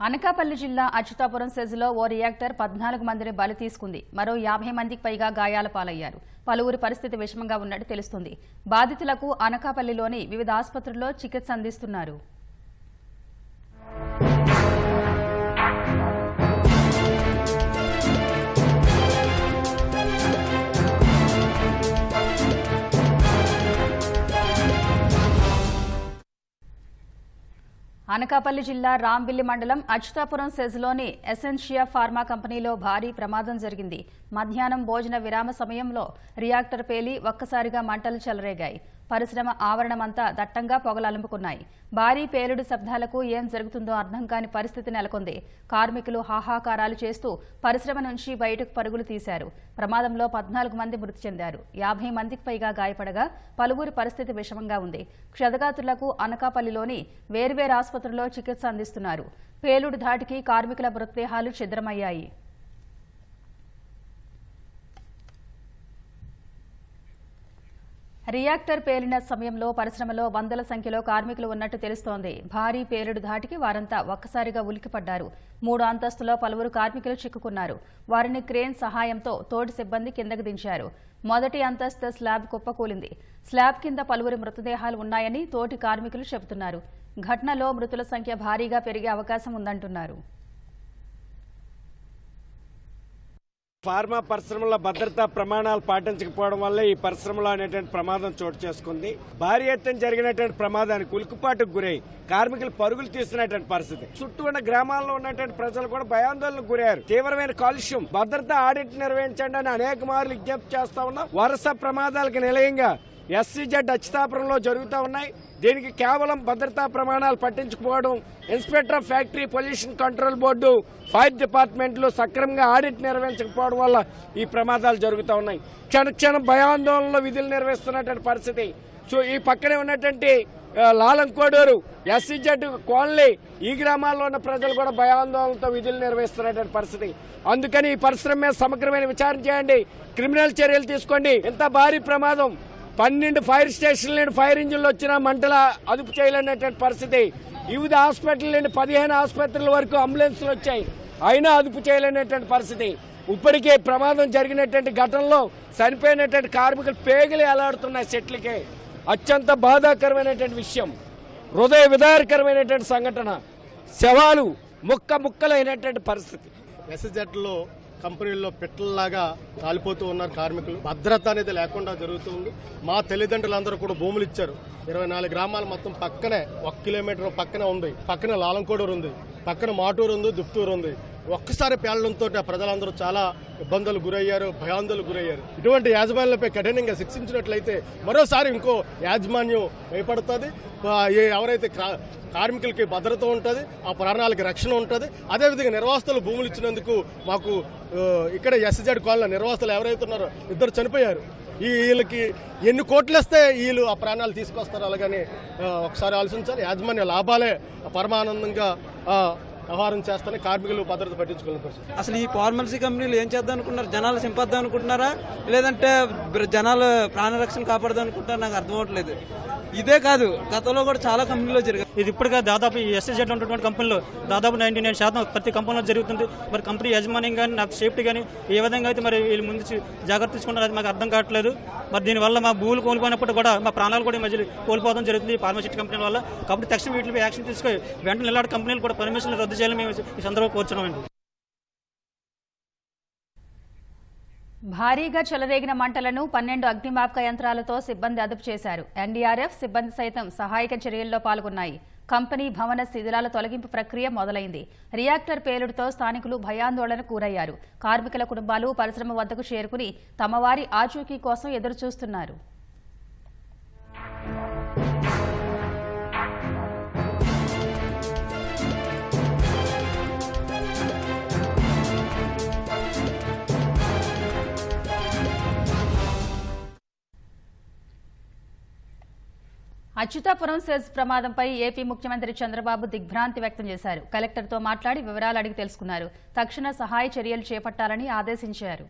అనకాపల్లి జిల్లా అచ్యుతాపురం సెజ్లో ఓ రియాక్టర్ పద్నాలుగు మందిని బలి తీసుకుంది. మరో యాభై మందికి పైగా గాయాల పాలయ్యారు. పలువురి పరిస్థితి విషమంగా ఉన్నట్టు తెలుస్తుంది. బాధితులకు అనకాపల్లిలోని వివిధ ఆసుపత్రుల్లో చికిత్స అందిస్తున్నారు. అనకాపల్లి జిల్లా రాంబిల్లి మండలం అచ్యుతాపురం సెజ్లోని ఎసెన్షియా ఫార్మా కంపెనీలో భారీ ప్రమాదం జరిగింది. మధ్యాహ్నం భోజన విరామ సమయంలో రియాక్టర్ పేలి ఒక్కసారిగా మంటలు చెలరేగాయి. పరిశ్రమ ఆవరణమంతా దట్టంగా పొగలలుముకున్నాయి భారీ పేలుడు శబ్దాలకు ఏం జరుగుతుందో అర్థం కాని పరిస్థితి నెలకొంది. కార్మికులు హాహాకారాలు చేస్తూ పరిశ్రమ నుంచి బయటకు పరుగులు తీశారు. ప్రమాదంలో పద్నాలుగు మంది మృతి చెందారు. యాభై మందికి పైగా గాయపడగా పలువురి పరిస్థితి విషమంగా ఉంది. క్షతగాతులకు అనకాపల్లిలోని వేర్వేరు ఆసుపత్రుల్లో చికిత్స అందిస్తున్నారు. పేలుడు ధాటికి కార్మికుల మృతదేహాలు ఛిద్రమయ్యాయి. రియాక్టర్ పేలిన సమయంలో పరిశ్రమలో వందల సంఖ్యలో కార్మికులు ఉన్నట్టు తెలుస్తోంది. భారీ పేలుడు ధాటికి వారంతా ఒక్కసారిగా ఉలికిపడ్డారు మూడు అంతస్తులో పలువురు కార్మికులు చిక్కుకున్నారు. వారిని క్రేన్ సహాయంతో తోటి సిబ్బంది కిందకు దించారు. మొదటి అంతస్తు స్లాబ్ కుప్పకూలింది. స్లాబ్ కింద పలువురి మృతదేహాలు ఉన్నాయని తోటి కార్మికులు చెబుతున్నారు. ఘటనలో మృతుల సంఖ్య భారీగా పెరిగే అవకాశం ఉందంటున్నారు. ఫార్మా పరిశ్రమల భద్రతా ప్రమాణాలు పాటించకపోవడం వల్ల ఈ పరిశ్రమలో అనేటువంటి ప్రమాదం చోటు చేసుకుంది. భారీ ఎత్తున జరిగినటువంటి ప్రమాదానికి ఉలికిపాటుకు గురై కార్మికులు పరుగులు తీస్తున్నటువంటి పరిస్థితి. చుట్టూ ఉన్న గ్రామాల్లో ఉన్నటువంటి ప్రజలు కూడా భయాందోళనకు గురయ్యారు. తీవ్రమైన కాలుష్యం భద్రతా ఆడిట్ నిర్వహించండి అని అనేక మార్లు విజ్ఞప్తి చేస్తా ఉన్నాం. వరుస ప్రమాదాలకు నిలయంగా ఎస్సీజెడ్ అచ్యుతాపురంలో జరుగుతూ ఉన్నాయి. దీనికి కేవలం భద్రతా ప్రమాణాలు పట్టించుకోవడం inspector of factory pollution control board fire డిపార్ట్మెంట్లు సక్రమంగా ఆడిట్ నిర్వహించకపోవడం వల్ల ఈ ప్రమాదాలు జరుగుతూ ఉన్నాయి. క్షణక్షణం భయాందోళనలో విధులు నిర్వహిస్తున్నటువంటి పరిస్థితి. సో ఈ పక్కనే ఉన్నటువంటి ఆ, లాలంకోడూరు ఎస్సీజెడ్ కోన్లీ ఈ గ్రామాల్లో ఉన్న ప్రజలు కూడా భయాందోళనతో విధులు నిర్వహిస్తున్నటువంటి పరిస్థితి. అందుకని ఈ పరిశ్రమ మీద సమగ్రమైన విచారణ చేయండి. క్రిమినల్ చర్యలు తీసుకోండి. ఇంత భారీ ప్రమాదం. పన్నెండు ఫైర్ స్టేషన్ల నుండి ఫైర్ ఇంజిన్లు వచ్చిన మంటల అదుపు చేయలేనటువంటి పరిస్థితి. వివిధ హాస్పిటల్ నుండి పదిహేను ఆసుపత్రుల వరకు అంబులెన్స్లు వచ్చాయి. అయినా అదుపు చేయలేనటువంటి పరిస్థితి. ఇప్పటికే ప్రమాదం జరిగినటువంటి ఘటనలో చనిపోయినటువంటి కార్మికులు పేగలు ఎలాడుతున్నాయి సెట్లకే. అత్యంత బాధాకరమైనటువంటి విషయం. హృదయ విదారకరమైనటువంటి సంఘటన. శవాలు ముక్క ముక్కలైనటువంటి పరిస్థితి. ఎస్జెట్లో కంపెనీల్లో పిట్టల్లాగా కాలిపోతూ ఉన్నారు కార్మికులు. భద్రత అనేది లేకుండా జరుగుతుంది మా తల్లిదండ్రులందరూ కూడా భూములు ఇచ్చారు. ఇరవై నాలుగు గ్రామాలు మొత్తం పక్కనే ఒక కిలోమీటర్ పక్కనే ఉంది. పక్కనే లాలంకోడూరు ఉంది. పక్కన మాటూరు ఉంది దుప్తూరు ఉంది. ఒక్కసారి పేలడంతో ప్రజలందరూ చాలా ఇబ్బందులు గురయ్యారు భయాందోళనకు గురయ్యారు. ఇటువంటి యాజమాన్యాలపై కఠినంగా శిక్షించినట్లయితే మరోసారి ఇంకో యాజమాన్యం భయపడుతుంది. ఎవరైతే కార్మికులకి భద్రత ఉంటుంది ఆ ప్రాణాలకి రక్షణ ఉంటుంది అదేవిధంగా నిర్వాసితులు భూములు ఇచ్చినందుకు మాకు ఇక్కడ ఎస్జెడ్ కాలనీ నిర్వాసితులు ఎవరైతే ఉన్నారో ఇద్దరు చనిపోయారు. ఈ వీళ్ళకి ఎన్ని కోట్లు ఇస్తే వీళ్ళు ఆ ప్రాణాలు తీసుకొస్తారు అలాగని ఒకసారి ఆలోచించాలి. యాజమాన్య లాభాలే పరమానందంగా వ్యవహారం చేస్తానే కార్మికులు భద్రత పట్టించుకునే అసలు ఈ ఫార్మల్సీ కంపెనీలు ఏం చేద్దాం అనుకుంటున్నారు జనాలు సింపద్దాం అనుకుంటున్నారా లేదంటే జనాలు ప్రాణరక్షణ కాపాడదాం అనుకుంటున్నారా నాకు అర్థం అవ్వట్లేదు. ఇదే కాదు గతంలో కూడా చాలా కంపెనీలో జరిగింది ఇది ఇప్పటికే దాదాపు ఈ ఎస్ఎస్జెడ్ ఉన్నటువంటి కంపెనీలో దాదాపు నైన్టీ నైన్ శాతం ప్రతి కంపెనీలో జరుగుతుంది. మరి కంపెనీ యాజమాన్యం కానీ నాకు సేఫ్టీ కానీ ఏ విధంగా అయితే మరి వీళ్ళు ముందు జాగ్రత్త తీసుకుంటారు అది మాకు అర్థం కావట్లేదు. మరి దీనివల్ల మా భూములు కోల్పోయినప్పుడు కూడా మా ప్రాణాలు కూడా మధ్యలో కోల్పోవడం జరుగుతుంది ఫార్మసిటీ కంపెనీల వల్ల. కాబట్టి తక్షణం వీటిపై యాక్షన్ తీసుకొని వెంటనే ఇలాంటి కంపెనీలు కూడా పర్మిషన్లు రద్దు చేయాలని మేము ఈ సందర్భంగా కోరుచున్నామండి. భారీగా చెలరేగిన మంటలను పన్నెండు అగ్నిమాపక యంత్రాలతో సిబ్బంది అదుపు చేశారు. ఎన్డీఆర్ఎఫ్ సిబ్బంది సైతం సహాయక చర్యల్లో పాల్గొన్నాయి. కంపెనీ భవన శిథిలాల తొలగింపు ప్రక్రియ మొదలైంది. రియాక్టర్ పేలుడుతో స్థానికులు భయాందోళనకు గురయ్యారు. కార్మికుల కుటుంబాలు పరిశ్రమ వద్దకు చేరుకుని తమ వారి ఆచూకీ కోసం ఎదురుచూస్తున్నారు. అచ్యుతాపురం సెజ్ ప్రమాదంపై ఏపీ ముఖ్యమంత్రి చంద్రబాబు దిగ్భ్రాంతి వ్యక్తం చేశారు. కలెక్టర్తో మాట్లాడి వివరాలు అడిగి తెలుసుకున్నారు. తక్షణ సహాయ చర్యలు చేపట్టాలని ఆదేశించారు.